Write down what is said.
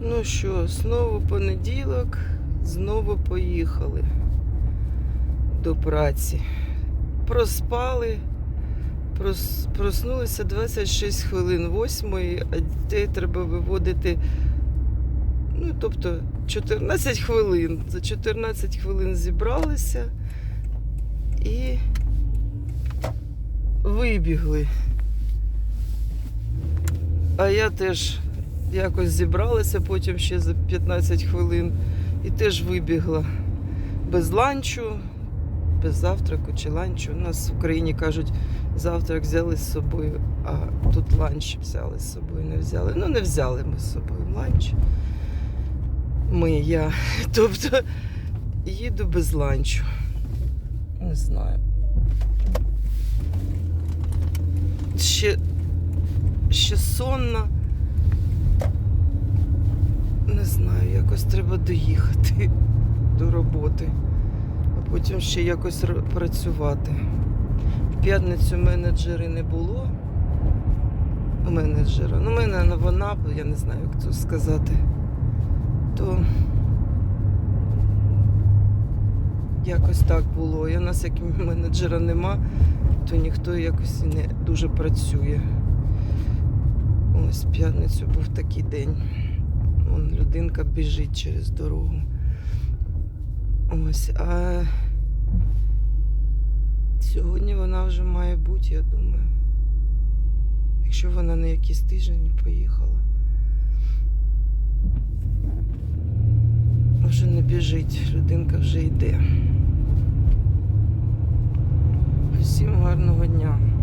Ну що, знову понеділок, знову поїхали до праці. Проспали, прос, проснулися 26 хвилин восьмої, а дітей треба виводити. Ну, тобто 14 хвилин. За 14 хвилин зібралися і вибігли. А я теж якось зібралася потім ще за 15 хвилин і теж вибігла без ланчу, без завтраку чи ланчу. У нас в Україні кажуть, завтрак взяли з собою, а тут ланч взяли з собою, не взяли. Ну, не взяли ми з собою ланч. Ми, я. Тобто їду без ланчу. Не знаю. Ще, ще сонна. Не знаю, якось треба доїхати до роботи, а потім ще якось працювати. В п'ятницю менеджери не було. Менеджера. Ну, в мене вона, я не знаю, як це сказати. То якось так було. І у нас, як менеджера нема, то ніхто якось не дуже працює. Ось в п'ятницю був такий день. Вон людинка біжить через дорогу. Ось, а сьогодні вона вже має бути, я думаю. Якщо вона на якийсь тиждень поїхала. Вже не біжить, людинка вже йде. Всім гарного дня.